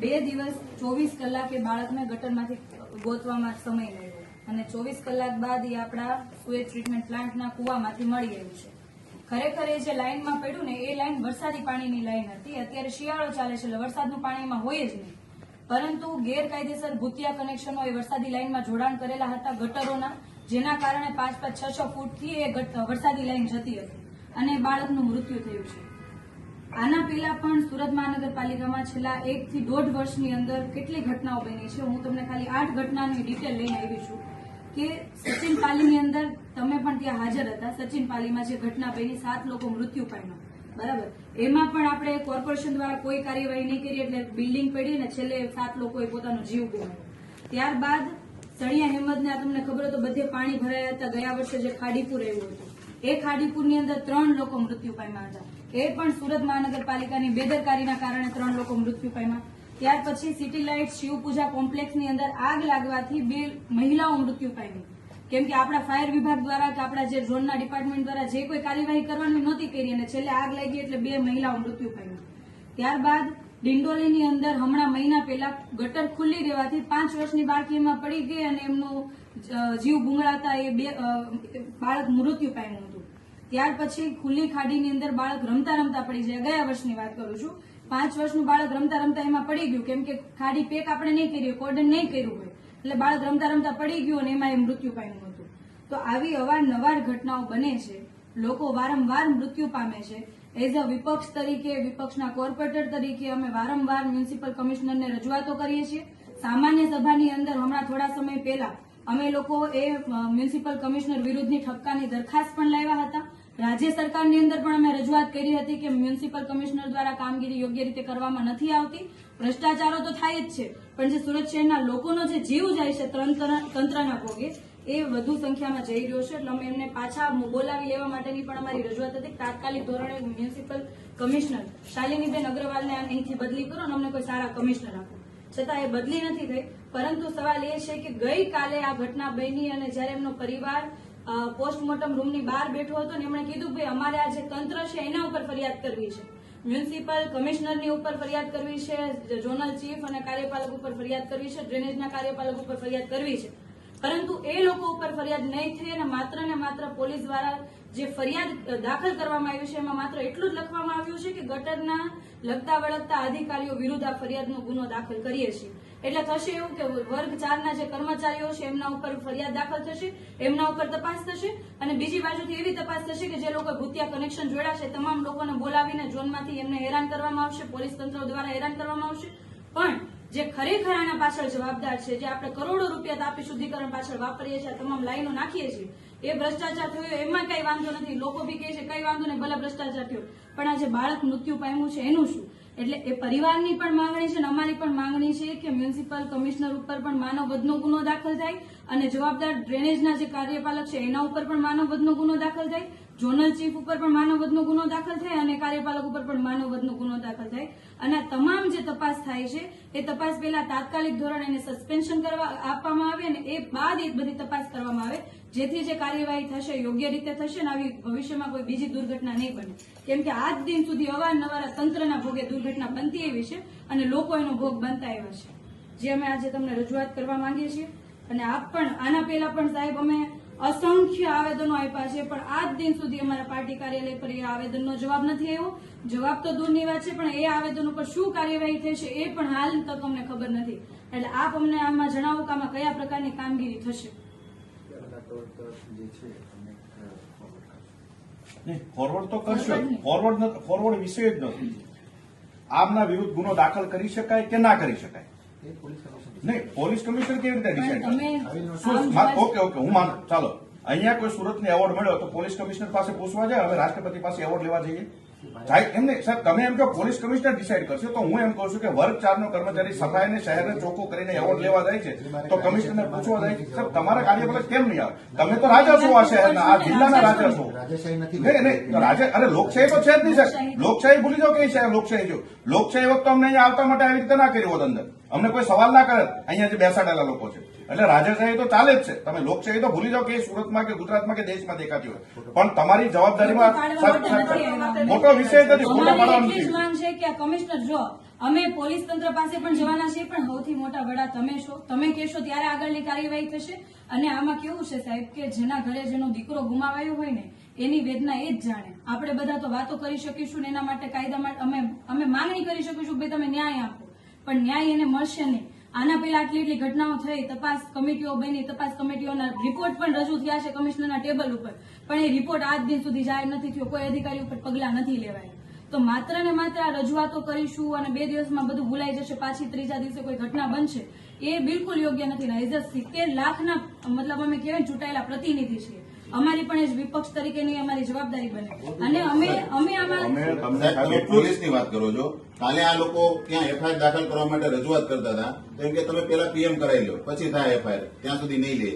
બે દિવસ ચોવીસ કલાકે બાળકને ગટરમાંથી ગોતવામાં સમય લાગ્યો અને ચોવીસ કલાક બાદ એ આપણા સુએજ ટ્રીટમેન્ટ પ્લાન્ટના કુવામાંથી મળી આવ્યું છે. ખરેખર એ જે લાઇનમાં પડ્યું ને, એ લાઇન વરસાદી પાણીની લાઇન હતી. અત્યારે શિયાળો ચાલે છે એટલે વરસાદનું પાણી એમાં હોય જ નહીં. પરંતુ ગેરકાયદેસર ભૂતિયા કનેક્શનો એ વરસાદી લાઇનમાં જોડાણ કરેલા હતા ગટરોના, જેના કારણે પાંચ પાંચ છ છ ફૂટથી એ વરસાદી લાઈન જતી હતી. અને બાળકનું મૃત્યુ થયું છે. આના પહેલા પણ સુરત મહાનગરપાલિકામાં છેલ્લા એક થી દોઢ વર્ષની અંદર કેટલી ઘટનાઓ બની છે? હું તમને ખાલી આઠ ઘટનાની ડિટેલ લઈને આવી છું કે સચિન પાલીની અંદર તમે પણ ત્યાં હાજર હતા. સચિન પાલીમાં જે ઘટના બની, સાત લોકો મૃત્યુ પામ્યા. બરાબર? એમાં પણ આપણે કોર્પોરેશન દ્વારા કોઈ કાર્યવાહી નહીં કરી એટલે બિલ્ડિંગ પડી ને છેલ્લે સાત લોકોએ પોતાનો જીવ ગુમાવ્યો. ત્યારબાદ સણિયા હેમદને આ તમને ખબર તો બધે પાણી ભરાયા હતા. ગયા વર્ષે જે ખાડીપુર આવ્યું હતું. એ ખાડીપુરની અંદર ત્રણ લોકો મૃત્યુ પામ્યા હતા. એ પણ સુરત મહાનગરપાલિકાની બેદરકારીના કારણે ત્રણ લોકો મૃત્યુ પામ્યા. ત્યાર પછી સિટી લાઇટ શિવપૂજા કોમ્પ્લેક્સની અંદર આગ લાગવાથી બે મહિલાઓ મૃત્યુ પામી. કેમ કે આપણા ફાયર વિભાગ દ્વારા કે આપણા જે ઝોનના ડિપાર્ટમેન્ટ દ્વારા જે કોઈ કાર્યવાહી કરવાની નહોતી કરી અને છેલ્લે આગ લાગી એટલે બે મહિલાઓ મૃત્યુ પામ્યું ત્યારબાદ ડિંડોલીની અંદર હમણાં મહિના પહેલા ગટર ખુલ્લી રહેવાથી પાંચ વર્ષની બાળકી એમાં પડી ગઈ અને એમનું જીવ ગુંગળાતા એ બે બાળક મૃત્યુ પામ્યું હતું. ત્યાર પછી ખુલ્લી ખાડીની અંદર બાળક રમતા રમતા પડી જાય. ગયા વર્ષની વાત કરું છું. પાંચ વર્ષનું બાળક રમતા રમતા એમાં પડી ગયું. કેમ કે ખાડી પેક આપણે નહીં કરીએ કોર્ડન નહીં કર્યું હોય. એટલે બાળક રમતા રમતા પડી ગયું અને એમાં એ મૃત્યુ પામ્યું હતું. તો આવી અવારનવાર ઘટનાઓ બને છે. લોકો વારંવાર મૃત્યુ પામે છે. એઝ અ વિપક્ષ તરીકે, વિપક્ષના કોર્પોરેટર તરીકે અમે વારંવાર મ્યુનિસિપલ કમિશનરને રજૂઆતો કરીએ છીએ. સામાન્ય સભાની અંદર હમણાં થોડા સમય પહેલા અમે લોકો એ મ્યુનિસિપલ કમિશનર વિરુદ્ધની ઠપકાની દરખાસ્ત પણ લાવ્યા હતા. રાજ્ય સરકારની અંદર પણ અમે રજૂઆત કરી હતી કે મ્યુનિસિપલ કમિશનર દ્વારા કામગીરી યોગ્ય રીતે કરવામાં નથી આવતી. ભ્રષ્ટાચારો તો થાય જ છે, પણ જે સુરત શહેરના લોકોનો જે જીવ જાય છે તંત્રના ભોગે એ વધુ સંખ્યામાં જઈ રહ્યો છે. એટલે અમે એમને પાછા બોલાવી લેવા માટેની પણ અમારી રજૂઆત હતી. તાત્કાલિક ધોરણે મ્યુનિસિપલ કમિશનર શાલિનીબેન અગ્રવાલને અહીંથી બદલી કરો અને અમને કોઈ સારા કમિશનર આપો. છતાં એ બદલી નથી થઈ. પરંતુ સવાલ એ છે કે ગઈકાલે આ ઘટના બની અને જ્યારે એમનો પરિવાર પોસ્ટમોર્ટમ રૂમની બહાર બેઠો હતો ને એમણે કીધું ભાઈ અમારે આ જે તંત્ર છે એના ઉપર ફરિયાદ કરવી છે. મ્યુનિસિપલ કમિશનરની ઉપર ફરિયાદ કરવી છે, ઝોનલ ચીફ અને કાર્યપાલક ઉપર ફરિયાદ કરવી છે, ડ્રેનેજના કાર્યપાલક ઉપર ફરિયાદ કરવી છે. પરંતુ એ લોકો ઉપર ફરિયાદ નહીં થઈ અને માત્ર ને માત્ર પોલીસ દ્વારા જે ફરિયાદ દાખલ કરવામાં આવી છે, એમાં માત્ર એટલું જ લખવામાં આવ્યું છે કે ગટરના લગતા વળગતા અધિકારીઓ વિરુદ્ધ આ ફરિયાદનો ગુનો દાખલ કરીએ છીએ. એટલે થશે એવું કે વર્ગ ચારના જે કર્મચારીઓ છે, એમના ઉપર ફરિયાદ દાખલ થશે, એમના ઉપર તપાસ થશે અને બીજી બાજુથી એવી તપાસ થશે કે જે લોકો ભૂતિયા કનેક્શન જોડાશે, તમામ લોકોને બોલાવીને ઝોનમાંથી એમને હેરાન કરવામાં આવશે, પોલીસ તંત્ર દ્વારા હેરાન કરવામાં આવશે. પણ જે ખરેખર આના પાછળ જવાબદાર છે, જે આપણે કરોડો રૂપિયા તાપી શુદ્ધિકરણ પાછળ વાપરીએ છીએ તમામ લાઈનો નાખીએ છીએ, એ ભ્રષ્ટાચાર થયો, એમાં કઈ વાંધો નથી. લોકો બી કહે છે, કઈ વાંધો નહીં, ભલે ભ્રષ્ટાચાર થયો. પણ આ જે બાળક મૃત્યુ પામ્યું છે, એનું શું? એટલે એ પરિવારની પણ માંગણી છે અને અમારી પણ માંગણી છે કે મ્યુનિસિપલ કમિશનર ઉપર પણ માનવવધનો ગુનો દાખલ થાય અને જવાબદાર ડ્રેનેજના જે કાર્યપાલક છે, એના ઉપર પણ માનવવધનો ગુનો દાખલ થાય. ઝોનલ ચીફ ઉપર પણ માનવવધનો ગુનો દાખલ થાય અને કાર્યપાલક ઉપર પણ માનવવધનો ગુનો દાખલ થાય. અને તમામ જે તપાસ થાય છે, એ તપાસ પહેલા તાત્કાલિક ધોરણે સસ્પેન્શન કરવા આપવામાં આવે અને એ બાદ એ બધી તપાસ કરવામાં આવે, જેથી જે કાર્યવાહી થશે યોગ્ય રીતે થશે ને આવી ભવિષ્યમાં કોઈ બીજી દુર્ઘટના નહીં બને. કેમ કે આજ દિન સુધી અવારનવાર તંત્રના ભોગે દુર્ઘટના બનતી એવી છે અને લોકો એનો ભોગ બનતા એવા છે. જે અમે આજે તમને રજૂઆત કરવા માંગીએ છીએ અને આપ પણ આના પહેલા પણ સાહેબ અમે અસંખ્ય આવેદનો આપ્યા છે પણ આજ દિન સુધી અમારા પાર્ટી કાર્યાલય પર એ આવેદનનો જવાબ નથી આવ્યો. જવાબ તો દૂરની વાત છે પણ એ આવેદનો પર શું કાર્યવાહી થશે એ પણ હાલ તક અમને ખબર નથી. એટલે આપ અમને આમાં જણાવો કે આમાં કયા પ્રકારની કામગીરી થશે. ફોરવર્ડ તો કરશો. ફોરવર્ડ ફોરવર્ડ વિષય જ નથી. આમના વિરુદ્ધ ગુનો દાખલ કરી શકાય કે ના કરી શકાય? નહીં પોલીસ કમિશનર કેવી રીતે ડિસાઈડ ઓકે ઓકે હું માનું. ચાલો. અહીંયા કોઈ સુરતને એવોર્ડ મળ્યો તો પોલીસ કમિશનર પાસે પૂછવા જાય હવે રાષ્ટ્રપતિ પાસે એવોર્ડ લેવા જઈએ. જાય એમ નહીં સર તમે એમ કહો પોલીસ કમિશનર ડિસાઈડ કરશે. તો હું એમ કહું છું કે વર્ગ ચારનો કર્મચારી સફાઈ શહેર શહેરને ચોખ્ખું કરીને એવોર્ડ લેવા જાય છે તો કમિશનર પૂછવા જાય છે. સર તમારા કાર્યપાલક કેમ નહીં આવે? તમે તો રાજા છો આ શહેરના આ જિલ્લાના રાજા છો. નહીં નહીં તો અરે લોકશાહી તો છે જ નહીં સાહેબ. લોકશાહી ભૂલી જાઓ કે સાહેબ લોકશાહી જો લોકશાહી વખત અમને અહીંયા આવતા માટે આવી રીતે ના કર્યું હોત અંદર. અમને કોઈ સવાલ ના કરે. અહીંયા જે બેસાડેલા લોકો છે. એટલે રાજાશાહી તો ચાલે જ છે. તમે લોકશાહી તો ભૂલી જાઓ કે સુરતમાં કે ગુજરાતમાં કે દેશમાં દેખાતી હોય. પણ તમારી જવાબદારીમાં માટે નથી. મોટો વિષય નથી ખોટા અમારી પાડવાનો કમિશનર જો અમે પોલીસ તંત્ર પાસે પણ જવાના છીએ પણ સૌથી મોટા વડા તમે છો. તમે કહેશો ત્યારે આગળની કાર્યવાહી થશે. અને આમાં કેવું છે સાહેબ કે જેના ઘરે જેનો દીકરો ગુમાવાયો હોય ને એની વેદના એ જ જાણે. આપણે બધા તો વાતો કરી શકીશું ને એના માટે કાયદા માટે અમે અમે માંગણી કરી શકીશું કે ભાઈ તમે ન્યાય આપો. પણ ન્યાય એને મળશે નહીં. આના પહેલા આટલી એટલી ઘટનાઓ થઈ, તપાસ કમિટીઓ બની, તપાસ કમિટીઓના રિપોર્ટ પણ રજૂ થયા છે કમિશનરના ટેબલ ઉપર. પણ એ રિપોર્ટ આજ દિન સુધી જાહેર નથી થયો, કોઈ અધિકારી ઉપર પગલાં નથી લેવાયા. તો માત્ર ને માત્ર આ રજૂઆતો કરીશું અને બે દિવસમાં બધું ભૂલાઈ જશે, પાછી ત્રીજા દિવસે કોઈ ઘટના બનશે, એ બિલકુલ યોગ્ય નથી. એઝ અ સિત્તેર લાખના, મતલબ અમે કહેવાય ચૂંટાયેલા પ્રતિનિધિ છીએ. અમારી પણ એ જ વિપક્ષ તરીકેની અમારી જવાબદારી બને. અને અમે અમે આમાં પોલીસની વાત કરો છો. કાલે આ લોકો ત્યાં એફઆઈઆર દાખલ કરવા માટે રજૂઆત કરતા હતા. તો કે તમે પેલા પીએમ કરાવી લો, પછી થાય એફઆઈઆર ત્યાં સુધી નહીં લે.